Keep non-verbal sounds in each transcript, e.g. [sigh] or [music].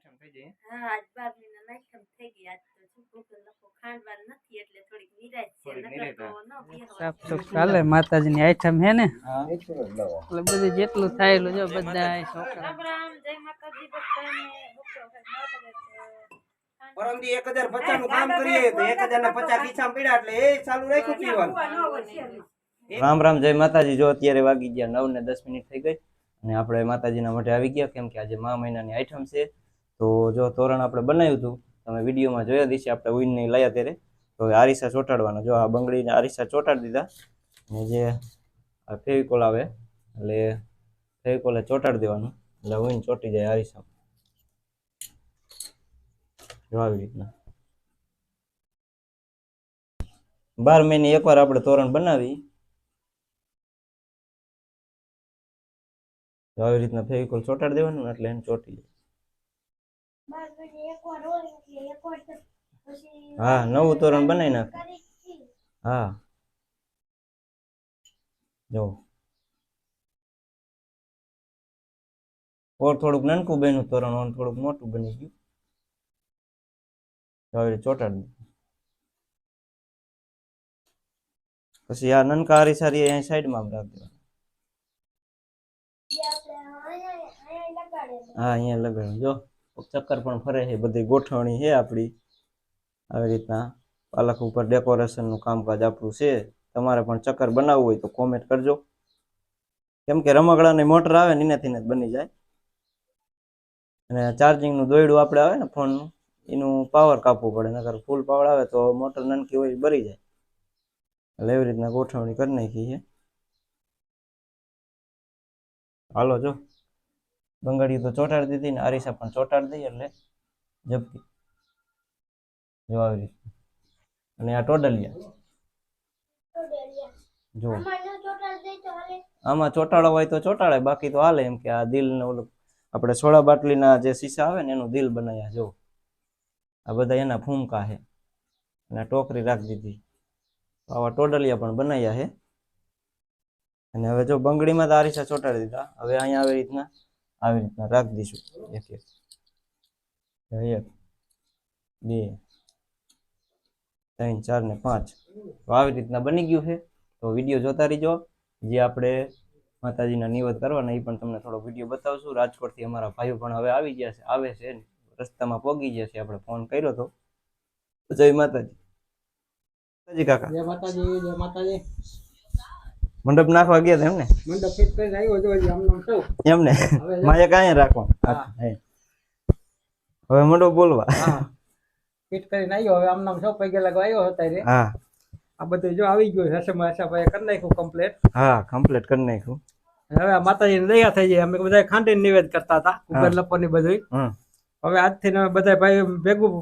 Item થઈ જાય હા? આજ બાર મહિના નાખ્યા થઈ ગઈ આજ તો શું ભૂખ લખો ખાંડવા નથી એટલે થોડીક નિરાશ છે. થોડીક નકર તો નિરાશ, ન બેહવા સાફ સુફ ચાલે માતાજીની આઈટમ હે ને? હા. એટલે બધું જેટલું થાય એટલું જો બધા છોકરા. રામ રામ જય માતાજી બધાને બપોર વખત નવ વાગે પરમદી એક હજાર પચાસનું કામ કરીએ તો એક હજાર ને પચાસ ખીચામાં પીડા એટલે એ ચાલુ રાખ્યું પીવાનું. રામ રામ જય માતાજી. જો અત્યારે વાગી ગયા નવ ને દસ મિનિટ થઈ ગઈ અને આપણે માતાજીના મઢે આવી ગયા કેમ કે આજે મા મહિનાની આઈટમ છે. તો જો તોરણ આપણે બનાવ્યું હતું, તમે વિડીયોમાં જોયા દિવસે આપણે ઉઈન લાયા ત્યારે. તો હવે આરીસા ચોંટાડવાના. જો આ બંગડીને આરીસા ચોંટાડી દીધા. અને જે આ ફેવિકોલ આવે, એટલે ફેવિકોલે ચોંટાડી દેવાનું. એટલે ઉઈન ચોંટી જાય આરીસા જો આવી રીતના. બાર મહિને એકવાર આપણે તોરણ બનાવી. આવી રીતના ફેવિકોલ ચોંટાડી દેવાનું એટલે એને ચોંટી જાય. હા નવું તોરણ બનાવી નાખ. હા. જો. ઓર થોડુંક નાનકું બન્યું તોરણ ઓર થોડુંક મોટું બની ગયું. રીતે ચોંટાડી પછી આ નનકા હારી સારી અહીં સાઈડમાં રાખી દેવાનું હા અહીંયા લગાડ્યું જો. ચક્કર પણ ફરે છે, બધી ગોઠવણી છે આપણી. આવી રીતના પાલક ઉપર ડેકોરેશનનું કામકાજ આપણું છે. તમારે પણ ચક્કર બનાવવું હોય તો કોમેન્ટ કરજો. કેમ કે રમકડાની મોટર આવે ને એનાથી બની જાય. અને ચાર્જિંગનું દોયડું આપણે આવે ને ફોનનું એનું પાવર કાપવું પડે, નકર ફૂલ પાવર આવે તો મોટર નાનકી હોય બરી જાય. એટલે એવી રીતના ગોઠવણી કરી નાખી છે. હાલો જો. બંગડીયું તો ચોંટાડી દીધી ને આરીસા પણ ચોંટાડી દઈએ એટલે ઝપકી જો આવી રીતે. અને આ ટોડલિયા. જો. આમાં ચોંટાડો હોય તો ચોંટાડે બાકી તો હાલે એમ કે આ દિલ ને ઓલું આપણે સોળા બાટલીના જે શીશા આવે ને એનું દિલ બનાવ્યા જો. આ બધા એના ફૂમકા છે અને આ ટોકરી રાખી દીધી. આવા ટોડલિયા પણ બનાવ્યા છે અને હવે જો બંગડીમાં તો આરીસા ચોંટાડી દીધા. હવે અહીંયા આવી રીતના આવી રીતના રાખી દઈશું. એક એક. એક, બે, ત્રણ, ચાર ને પાંચ. તો આવી રીતના બની ગયું છે. તો વીડિયો જોતા રહીજો. જે આપણે માતાજીના નિવેદ કરવાના, એ પણ તમને થોડો વીડિયો બતાવશું. રાજકોટથી અમારા ભાઈઓ પણ હવે આવી ગયા છે, આવે છે રસ્તામાં પહોંચી ગયા છે, આપણે ફોન કર્યો હતો જય માતાજી. માતાજી, કાકા. જય માતાજી જય માતાજી. મંડપ નાખવા ગયા એમને? મંડપ ફિટ કરીને આવ્યો જો હજી આમ નામ સૌ એમને [laughs] માયા કાંઈ રાખવા. હવે મંડપ બોલવા. હા. ફિટ કરીને આવ્યો હવે આમ નામ સૌ પગે લગાવ્યો હતા રે. હા. આ બધું જો આવી ગયું હસમ હસાભાઈ કરી નાખ્યું કમ્પ્લીટ હા કમ્પ્લીટ કરી નાખ્યું. હવે માતાજીની દયા થઈ જાય. અમે બધા ખાંડીને નિવેદ કરતા હતા ઉપર લપોની બધું હવે આજથી અમે બધા ભાઈ ભેગું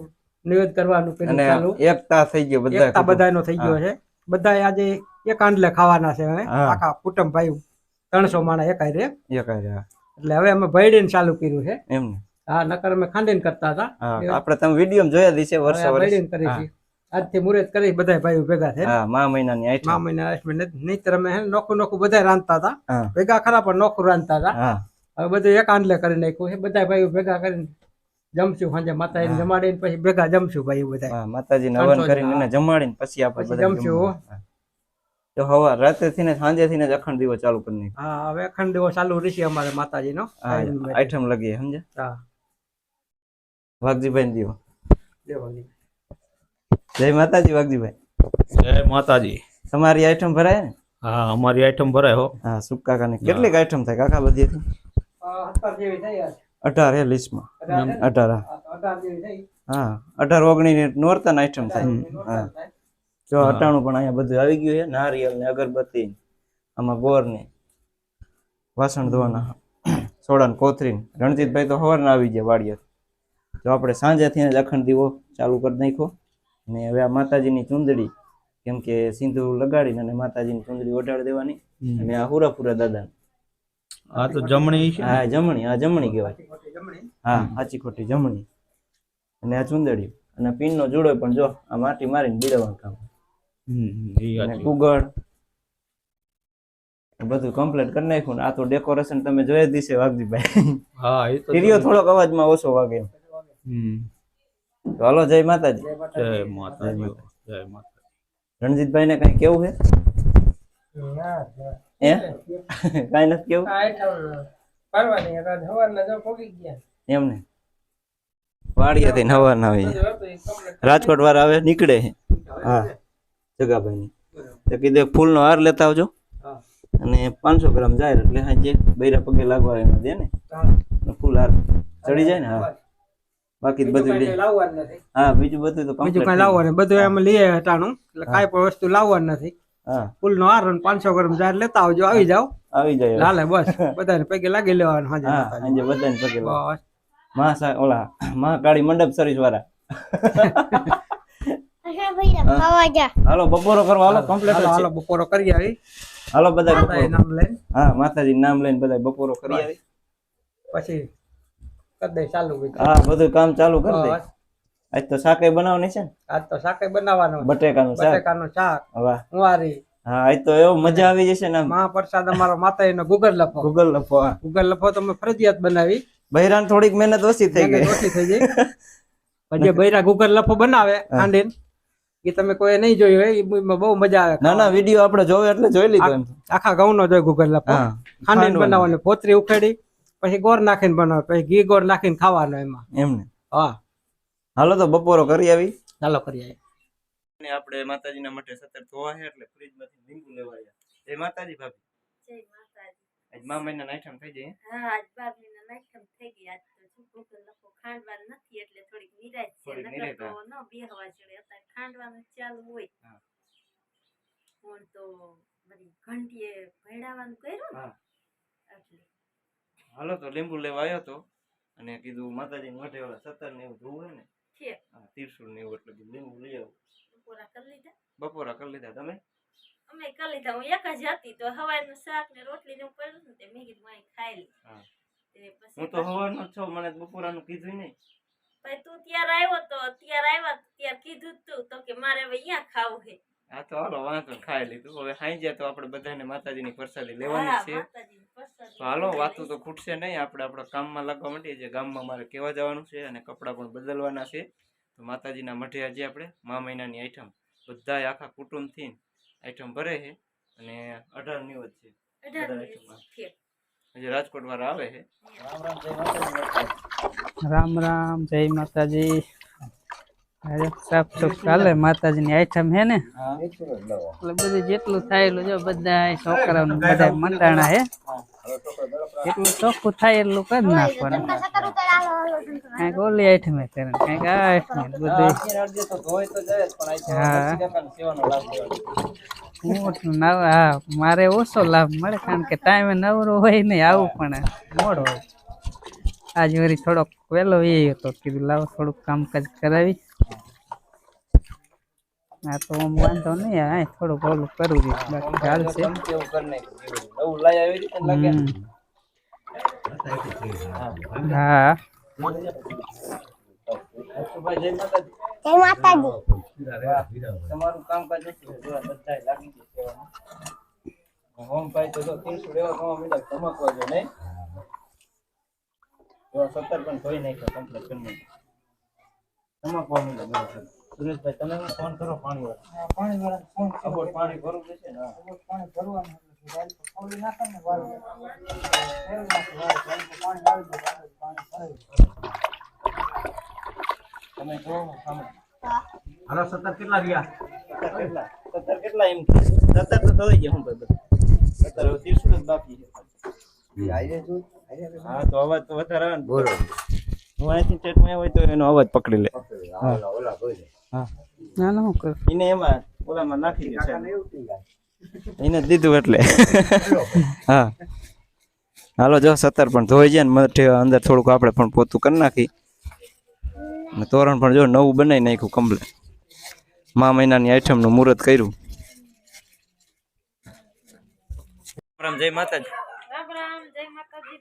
નિવેદ કરવાનું પેલું ચાલુ. એકતા થઈ ગયો બધા એકતા બધાનો થઈ ગયો છે. બધા આજે એક આંડલે ખાવાના છે હવે. આખા કુટુંબ ભાઈ ત્રણસો માણસ એકાય રે એક રે એટલે હવે અમે ભયડીને ચાલુ કર્યું છે. એમને હા નકર અમે ખાંડીને કરતા હતા. આપણે તમે વીડિયો જોયા દિવસે વર્ષે ભયડીને કરી છે. આજથી મુહૂર્ત કરી બધા ભાઈઓ ભેગા થઈને. મા મહિનાની આઠ મા મહિના અષ્ટમી નહીતર અમે નોખું નોખું બધા રાંધતા હતા. ભેગા ખરા પણ નોખું રાંધતા હતા. હવે બધું એક આંડલે કરી નાખ્યું બધા ભાઈઓ ભેગા કરીને જમશું સાંજે માતાજી જમાડીને પછી ભેગા જમશું ભાઈ બધા. હા માતાજીને હવન કરીને એને જમાડીને પછી આપણે બધા જમશું, તો હવે રાતે થી ને સાંજે થી ને જ અખંડ દીવો ચાલુ કરી હા હવે અખંડ દિવસ ચાલુ રહેશે અમારે માતાજીનો. આઈટમ લગી સમજે હા. વાઘજીભાઈ દીવો જય માતાજી વાઘજીભાઈ. જય માતાજી. તમારી આઈટમ ભરાય ને? હા અમારી આઈટમ ભરાય હો. હા સુપ કાકાની કેટલીક આઈટમ થાય કાકા બધી અત્યાર જેવી થઈ આજ. અઢાર એ લિસ્ટમાં. અઢાર હા. હા, અઢાર. ઓગણીસ નોરતન આઈટમ થાય. હા. જો અટાણું પણ અહીંયા બધું આવી ગયું છે નારિયેલ ને અગરબત્તી ને, આમાં ગોર ને વાસણ ધોવાના. સોડા ને કોથરી રણજીતભાઈ તો સવારના આવી ગયા વાડિયા તો આપણે સાંજે થી અખંડ દીવો ચાલુ કરી નાખ્યો. ને હવે આ માતાજીની ચુંદડી કેમ કે સિંધુ લગાડીને અને માતાજીની ચુંદડી ઓઢાડી દેવાની. અને આ હુરાપુરા દાદા આ તો જમણી હા જમણી આ જમણી કહેવાય. હા સાચી ખોટી જમણી. અને આ ચુંદડી અને પિનનો જોડો પણ જો આ માટી મારીને બીડવાનું કામ. હમ, હાચી. કુગળ. બધું કમ્પ્લીટ કરી નાખ્યું ને આ તો ડેકોરેશન તમે જોઈ જ દિશે વાઘજીભાઈ. હા એ તો ટીરીઓ થોડોક અવાજમાં ઓછો વાગે હમ. તો હાલો જય માતાજી. જય માતાજી. જય માતાજી. રણજીતભાઈ ને કઈ કેવું છે? ના, ના. હે? કઈ નથી કેવું? પરવાની હતા સવારના જો પોગી ગયા. એમને ના? આવી રાજકોટ વાળા આવે નીકળે છે. હા જગાભાઈ ની તો કીધું એક ફૂલનો હાર લેતા આવજો. અને પાંચસો ગ્રામ જાય એટલે જે બૈરા પગે લાગવા એમાં દે ને. ફૂલ હાર. ચડી જાય ને? હા. બાકી બધું હા બીજું બધું તો બીજું કઈ લાવવાનું બધું એમ લઈએ હતાનું એટલે કાંઈ પણ વસ્તુ લાવવાનું નથી. હા ફૂલ નો હાર પાંચસો ગ્રામ જાર લેતા આવજો આવી જાવ આવી જાય લાલે બસ. બધાને પૈકી લાગી લેવાનું હાજર બધાને પગે. બસ. મા સા- ઓલા મહાકાળી મંડપ સર્વિસ વાળા. હાલો બપોરો કરવા હાલો કમ્પ્લીટ હાલો બપોરો કરી આવી. હાલો બધા નામ લઈને. હા માતાજી નામ લઈને બધા બપોરો કરી આવી. પછી કરી દઈ ચાલુ હા બધું કામ ચાલુ કરી દે. બસ. આજ તો શાકઈ બનાવવાની છે ને? આજ તો શાકે બનાવવાનો. બટેકાનું શાક. બટેકાનું શાક વાહ. વારી હા આજ તો એવો મજા આવી જશે ને. મહાપ્રસાદ અમારો માતાજીનો ગુગલ લફો. ગૂગલ લફો ગુગલ લફો તમે ફરજિયાત બનાવી. બહેરાન થોડીક મહેનત ઓછી થઈ ગઈ. ઓછી થઈ ગઈ. [laughs] પણ જે બૈરા ગુગર લફો બનાવે ખાંડીને એ તમે કોઈ નહીં જોયું હોય એમાં બહુ મજા આવે ના ના વીડિયો આપણે જોયો એટલે જોઈ લીધો આખા ઘઉં નો જોય ગુગર લફો. ખાંડીને. બનાવવાની પોતરી ઉખેડી પછી ગોળ નાખીને બનાવે પછી ઘી ગોળ નાખીને ખાવાનો એમાં. એમને હા. હાલો તો બપોરો કરી આવી. ચાલો આવી. અને આપણે માતાજીના માટે સતત ધોવા છે એટલે ફ્રીજમાંથી લીંબુ લેવાયા. જય માતાજી ભાભી. જય માતાજી. આજ મા મહિના આઈટમ થઈ જાય હા આજ બાર મહિના થઈ ગયા. આજ તો છોકરો ભૂખ લખો ખાંડવા નથી એટલે થોડીક નિરાશ છે. નકર તો ન બેહવા ચડે અત્યારે ખાંડવાનું ચાલુ હોય. હા. પણ તો બધી ઘંટીએ ભેડાવાનું કર્યું ને? હા. એટલે. હાલો તો લીંબુ લેવા આવ્યો તો અને કીધું માતાજી મોઢે ઓલા સત્તર ને એવું ધોવું હોય ને. છે હા ત્રિશુલ ને એવું એટલે લીંબુ લઈ આવું. બપોરા કરી લીધા? બપોરા કરી લીધા તમે? અમે કરી લીધા. હું એક જ હતી તો હવારનું શાક ને રોટલી ને પડ્યું ને તે મેં કીધું અહીં ખાઈ લી પછી હું તો મને બપોરાનું કીધું નહીં. ભાઈ તું ત્યારે આવ્યો તો ત્યારે આવ્યા ત્યારે કીધું તું તો કે મારે હવે અહીંયા ખાવું છે. આ તો હાલો વાંધો નહીં, ખાઈ લીધું. હવે ખાઈ જાય તો આપણે બધાને માતાજીની પ્રસાદી લેવાની જ છે તો હાલો વાતો તો ખૂટશે નહીં. આપણે આપણા કામમાં લાગવા માંડીએ જે ગામમાં મારે કેવા જવાનું છે અને કપડાં પણ બદલવાના છે. તો માતાજીના મઢે આજે આપણે મા મહિનાની આઈટમ બધા આખા કુટુંબથી આઈટમ ભરે છે. અને અઢારની વચ્ચે છે. અઢાર બધા દિવસ આઈટમમાં. છે. હજી રાજકોટ વાળા આવે છે. રામ રામ જય માતાજી રામ રામ જય માતાજી. આજે સાફ સુફ ચાલે માતાજીની આઈટમ હે ને? એટલે બધું જેટલું થાય એટલું જો બધા છોકરાઓને બધા મંડાણા હે. એટલું ચોખ્ખું થાય એટલું કરી નાખવાનું. કાંઈક ઓલી આઈટમે કરે કાંઈક આ આઈટમે બધું હા હા. મારે ઓછો લાભ મળે કારણ કે ટાઈમે નવરો હોય નહીં આવું પણ મોડો હોય. આજ વળી થોડોક વહેલો એ હતો કીધું લાવો થોડુંક કામકાજ કરાવી. હા તો આમ વાંધો નહીં આ થોડુંક ઓલું કરવું જોઈએ બાકી ચાલશે. હા તમારું કામકાજ છે, લાગી હોમ ભાઈ તો ત્રીસો લેવા કમા મીડા ચમકવા જો નહીં સત્તર પણ ધોઈ નાખ્યો કમ્પ્લીટ કરી નાખ્યો. ચમકવા મીડા. સુરેશભાઈ તમે ફોન કરો પાણી વાળા. પાણી વાળા ફોન કરો. પાણી ભરવું છે ને પાણી ભરવાનું. પાણી. તમે હાલો સત્તર કેટલા રહ્યા કેટલા? સત્તર કેટલા એમ? સત્તર તો ધોઈ ગયા હું ભાઈ સત્તર બાકી છે. હા તો અવાજ તો વધારે આવે ને. બોલો. હું અહીંથી ચેટમાં હોય તો એનો અવાજ પકડી લે. હા. ના ના હું કરું. એને એમાં ઓલામાં નાખી દે સાહેબ. એને દીધું એટલે. [laughs] હા. હાલો જો સત્તર પણ ધોઈ જાય ને મઠે અંદર થોડુંક આપણે પણ પોતું કરી નાખી. અને તોરણ પણ જો નવું બનાવી નાખ્યું કમ્પ્લેટ મા મહિનાની આઈટમનું મુહૂર્ત કર્યું. રામ જય માતાજી. રામ રામ જય માતાજી.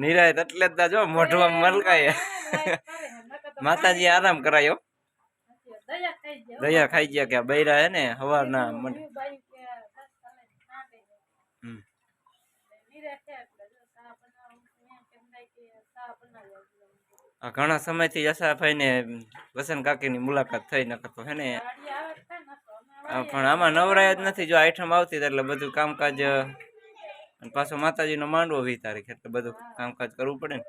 નિરાય એટલે જ જો, મોઢું મલકાય. માતાજી આરામ કરાયો દયા ખાઈ ગયા કે બૈરા હે ને, હવારના મન ઘણા સમયથી જસાભાઈ ને વસંત કાકીની મુલાકાત થઈ, નકર તો હે ને. પણ આમાં નવરાય જ નથી, જો આઈટમ આવતી એટલે બધું કામકાજ અને પાછો માતાજીનો માંડવો વી તારીખ એટલે બધું કામકાજ કરવું પડે ને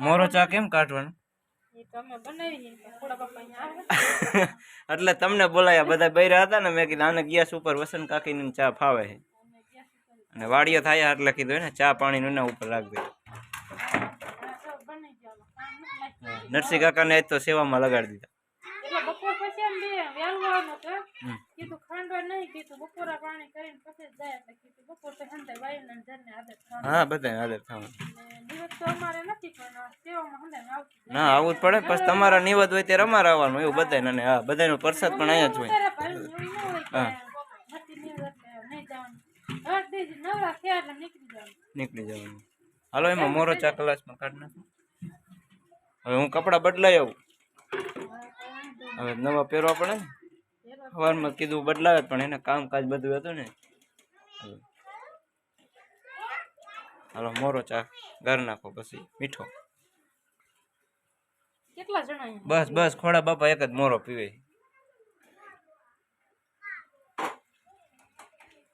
મોરો ચા કેમ કાઢવાનો એટલે તમને બોલાયા બધા બૈરા હતા ને મેં કીધું આને ગેસ ઉપર વસંત કાકીની ચા ફાવે છે અને વાડીઓ થાય એટલે કીધું ને ચા પાણી એના ઉપર રાખજો નરસિંહ કાકાને આજ તો સેવામાં લગાડી દીધા એટલે બપોર પછી એમ બે વહેલું આવવાનું હતું હમ. કીધું ખાંડવા નહીં કીધું. બપોરા પાણી કરીને પછી જ જાય એટલે કીધું. બપોર તો હંધે વાયુને જરને આદત હા બધા હાજર થવાનું. દિવસ તો અમારે નથી પણ સેવામાં હંધે આવતી ના આવું જ પડે. પછી તમારા નિવત હોય ત્યારે અમારે આવવાનું એવું બધાય ને હા બધાનો પ્રસાદ પણ અહીંયા જ હોય. એટલે નીકળી જવાનું. હાલો એમાં મોરો ચા ક્લાસમાં કાઢ નાખો. હવે હું કપડાં બદલાઈ આવું. હવે નવા પહેરવા પડે ને. સવારમાં કીધું બદલાવે પણ એને કામકાજ બધું હતું ને. હાલો મોરો ચા ઘર નાખો પછી મીઠો. કેટલા જણા બસ બસ ખોડા બાપા એક જ મોરો પીવે.